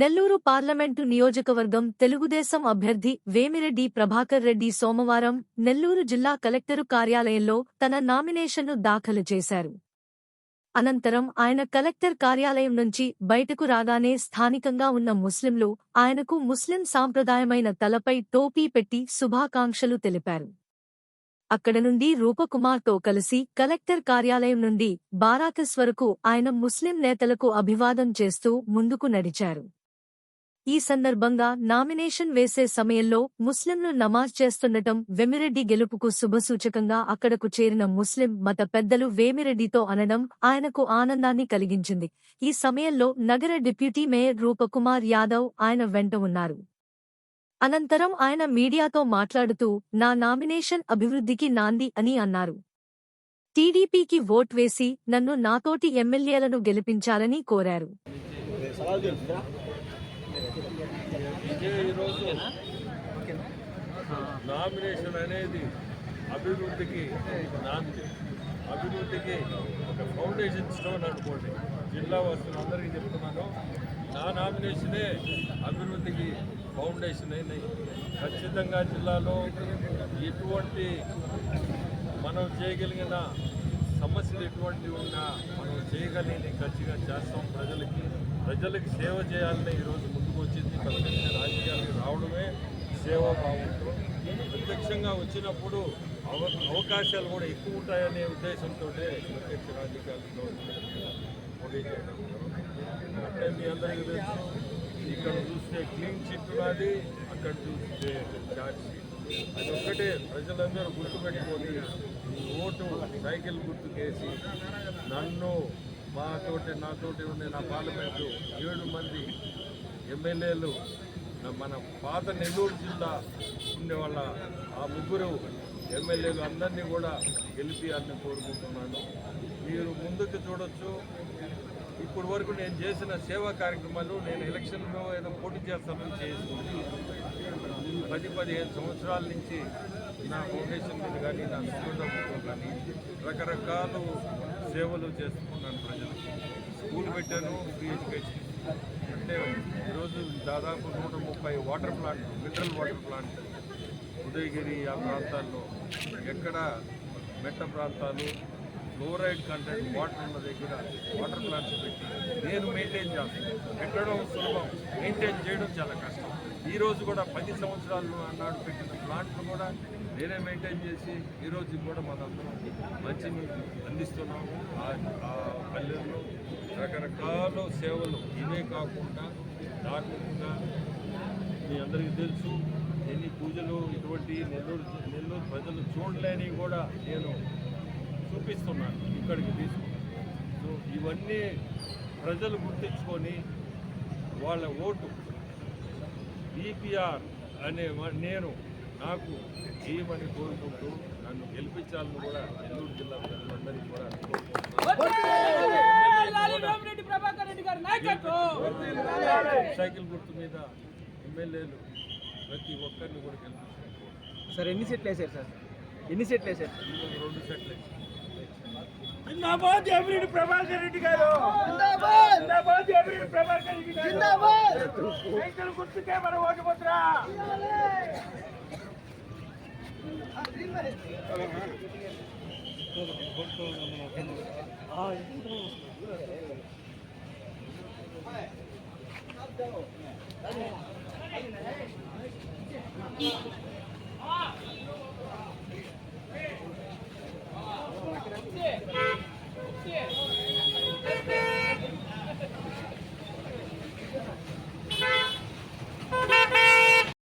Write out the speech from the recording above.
Nellore parliament నియోజకవర్గం తెలుగుదేశం అభ్యర్థి వేమిరెడ్డి ప్రభాకర్ రెడ్డి సోమవారం నెల్లూరు జిల్లా కలెక్టరు కార్యాలయంలో తన నామినేషన్ను దాఖలు చేశారు. అనంతరం ఆయన కలెక్టర్ కార్యాలయం నుంచి బయటకు రాగానే స్థానికంగా ఉన్న ముస్లింలు ఆయనకు ముస్లిం సాంప్రదాయమైన తలపై టోపీ పెట్టి శుభాకాంక్షలు తెలిపారు. అక్కడ నుండి రూపకుమార్తో కలిసి కలెక్టర్ కార్యాలయం నుండి బారాకస్ వరకు ఆయన ముస్లిం నేతలకు అభివాదం చేస్తూ ముందుకు నడిచారు. ఈ సందర్భంగా నామినేషన్ వేసే సమయంలో ముస్లింలు నమాజ్ చేస్తుండటం వెమిరెడ్డి గెలుపుకు శుభసూచకంగా అక్కడకు చేరిన ముస్లిం మత పెద్దలు వేమిరెడ్డితో అనడం ఆయనకు ఆనందాన్ని కలిగించింది. ఈ సమయంలో నగర డిప్యూటీ మేయర్ రూపకుమార్ యాదవ్ ఆయన వెంట ఉన్నారు. అనంతరం ఆయన మీడియాతో మాట్లాడుతూ నా నామినేషన్ అభివృద్ధికి నాంది అని అన్నారు. టీడీపీకి ఓట్ వేసి నన్ను నాతోటి ఎమ్మెల్యేలను గెలిపించాలని కోరారు. ఈరోజు నామినేషన్ అనేది అభివృద్ధికి నాంది. అభివృద్ధికి ఒక ఫౌండేషన్ స్టోన్ అనుకోండి. జిల్లా వాసులందరికీ చెప్తున్నాను. నా నామినేషనే అభివృద్ధికి ఫౌండేషన్ అయినాయి. ఖచ్చితంగా జిల్లాలో ఎటువంటి మనం చేయగలిగిన సమస్యలు ఎటువంటివి ఉన్నా మనం చేయగలిగిన ఖచ్చితంగా చేస్తాం. ప్రజలకి ప్రజలకి సేవ చేయాలని ఈరోజు ముందుకు వచ్చింది రావడమే సేవాభావంతో ప్రత్యక్షంగా వచ్చినప్పుడు అవ అవకాశాలు కూడా ఎక్కువ ఉంటాయనే ఉద్దేశంతో ప్రత్యక్ష రాజకీయాలతో పోటీ చేయడం అంటే మీ అందరికీ తెలుసు ఇక్కడ చూస్తే క్లీన్ చిట్ ఉన్నది అక్కడ చూస్తే ఛార్జ్ షీట్ అది ఒక్కటే ప్రజలందరూ గుర్తుపెట్టుకొని ఈ ఓటు సైకిల్ గుర్తుకేసి నన్ను మాతోటి నాతోటి ఉండే నా పార్లమెంటు ఏడు మంది ఎమ్మెల్యేలు మన పాత నెల్లూరు జిల్లా ఉండే వాళ్ళ ఆ ముగ్గురు ఎమ్మెల్యేలు అందరినీ కూడా గెలిపియాలని కోరుకుంటున్నాను. మీరు ముందుకు చూడొచ్చు. ఇప్పటి వరకు నేను చేసిన సేవా కార్యక్రమాలు నేను ఎలక్షన్లో ఏదో పోటీ చేస్తానని చేస్తుంది పది పదిహేను సంవత్సరాల నుంచి నా ఫౌండేషన్ మీద కానీ నా సొంతంతో కానీ రకరకాల సేవలు చేస్తున్నాను ప్రజలకు స్కూల్ పెట్టాను ఫ్రీ ఎడ్యుకేషన్. అంటే రోజు దాదాపు నూట ముప్పై water plant mineral water plant Udayagiri ఆ ప్రాంతాల్లో. ఎక్కడ? మెట్ట ప్రాంతాలు ఫ్లోరైడ్ కంటెంట్ వాటర్ ఉన్న దగ్గర వాటర్ ప్లాంట్స్ పెట్టి నేను మెయింటైన్ చేస్తాను. పెట్టడం సులభం. మెయింటైన్ చేయడం చాలా కష్టం. ఈ రోజు కూడా పది సంవత్సరాలు అన్నాడు పెట్టిన ప్లాంట్లు కూడా నేనే మెయింటైన్ చేసి ఈ రోజు కూడా మనందరం మంచిని అందిస్తున్నాము. ఆ పల్లెల్లో రకరకాల సేవలు. ఇవే కాకుండా కాకుండా మీ అందరికీ తెలుసు ఎన్ని పూజలు ఇటువంటి నెల్లూరు నెల్లూరు ప్రజలు చూడలేని కూడా నేను చూపిస్తున్నాను ఇక్కడికి తీసుకున్నాను సో ఇవన్నీ ప్రజలు గుర్తించుకొని వాళ్ళ ఓటు ఈపీఆర్ అనే వ- నేను నాకు చేయమని కోరుకుంటూ నన్ను గెలిపించాలని కూడా నెల్లూరు జిల్లా ప్రజలందరికీ కూడా లాలి రామిరెడ్డి ప్రభాకర్ రెడ్డి గారి నాయకత్వం. సైకిల్ గుర్తు మీద ఎమ్మెల్యేలు ప్రతి ఒక్కరిని కూడా గెలిపించారు సార్ ఎన్ని సెట్లు వేసారు సార్? ఎన్ని సెట్లు వేసారు? రెండు సెట్లు జిందాబాద్ ఎమిరెడ్డి ప్రభాకర్ రెడ్డి గారు. జిందాబాద్! జిందాబాద్ ఎమిరెడ్డి ప్రభాకర్ రెడ్డి గారు. జిందాబాద్! సైకిల్ గుర్తుకే మన ఓటు ముద్ర. సార్